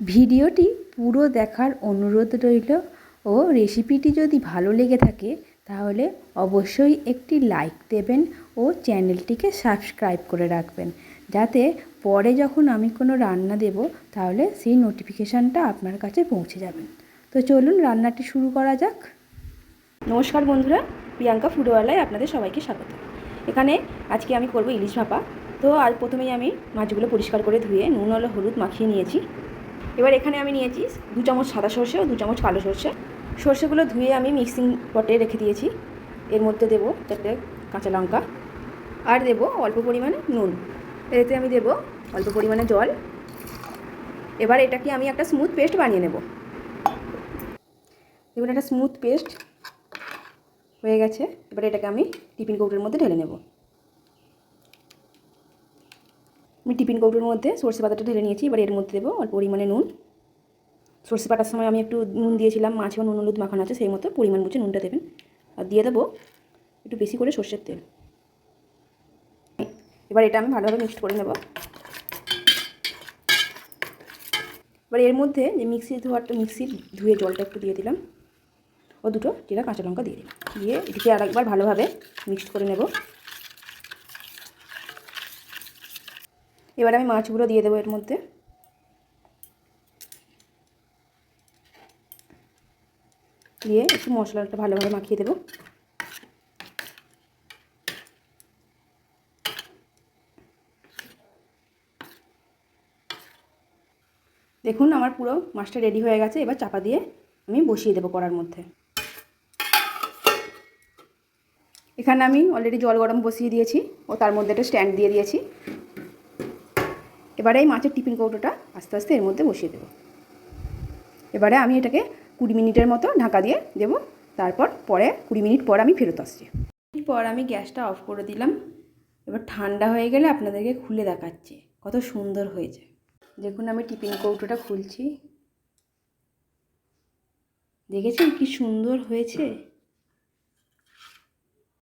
ভিডিওটি পুরো দেখার অনুরোধ রইল ও রেসিপিটি যদি ভালো লেগে থাকে, তাহলে অবশ্যই একটি লাইক দেবেন ও চ্যানেলটিকে সাবস্ক্রাইব করে রাখবেন। যাতে পরে যখন আমি কোনো রান্না দেব, তাহলে সেই নোটিফিকেশানটা আপনার কাছে পৌঁছে যাবেন তো চলুন রান্নাটি শুরু করা যাক। নমস্কার বন্ধুরা, প্রিয়াঙ্কা ফুডওয়ালায় আপনাদের সবাইকে স্বাগত। এখানে আজকে আমি করব ইলিশ ভাপা। তো আজ প্রথমেই আমি মাছগুলো পরিষ্কার করে ধুয়ে নুন হলো হলুদ মাখিয়ে নিয়েছি। এবার এখানে আমি নিয়েছি দু চামচ সাদা সর্ষে ও দু চামচ কালো সর্ষে। সর্ষেগুলো ধুয়ে আমি মিক্সিং পটে রেখে দিয়েছি। এর মধ্যে দেবো চারটে কাঁচা লঙ্কা আর দেবো অল্প পরিমাণে নুন। এতে আমি দেবো অল্প পরিমাণে জল। এবার এটাকে আমি একটা স্মুথ পেস্ট বানিয়ে নেব। দেখুন একটা স্মুথ পেস্ট হয়ে গেছে। এবার এটাকে আমি টিফিন কৌটোর মধ্যে ঢেলে নেব। আমি টিফিন কৌটোর মধ্যে সর্ষে পাতাটা ঢেলে নিয়েছি, এবার এর মধ্যে দেবো অল্প পরিমাণে নুন। সর্ষে পাতার সময় আমি একটু নুন দিয়েছিলাম, মাছেও নুন হলুদ মাখানো আছে, সেই মতো পরিমাণ বুঝে নুনটা দেবেন। আর দিয়ে দেবো একটু বেশি করে সর্ষের তেল। এবার এটা আমি ভালোভাবে মিক্সড করে নেব। এবার এর মধ্যে যে মিক্সি ধোয়াটা মিক্সির ধুয়ে জলটা একটু দিয়ে দিলাম। ও দুটো জিরা কাঁচা লঙ্কা দিয়ে দিলাম। দিয়ে এটিকে আর একবার ভালোভাবে মিক্সড করে নেব। এবার আমি মাছগুলো দিয়ে দেবো এর মধ্যে। দিয়ে একটু মশলাটা ভালোভাবে মাখিয়ে দেবো। দেখুন, আমার পুরো মাছটা রেডি হয়ে গেছে। এবার চাপা দিয়ে আমি বসিয়ে দেবো কড়ার মধ্যে। এখানে আমি অলরেডি জল গরম বসিয়ে দিয়েছি। ও তার মধ্যে একটা স্ট্যান্ড দিয়ে দিয়েছি। এবারে এই মাছের টিফিন কৌটোটা আস্তে আস্তে এর মধ্যে বসিয়ে দেবো। এবারে আমি এটাকে কুড়ি মিনিটের মতো ঢাকা দিয়ে দেবো। তারপর পরে কুড়ি মিনিট পর আমি ফেরত আসছি। পর আমি গ্যাসটা অফ করে দিলাম। এবার ঠান্ডা হয়ে গেলে আপনাদেরকে খুলে দেখাচ্ছি। কত সুন্দর হয়েছে। দেখুন আমি টিফিন কৌটোটা খুলছি। দেখেছেন কি সুন্দর হয়েছে?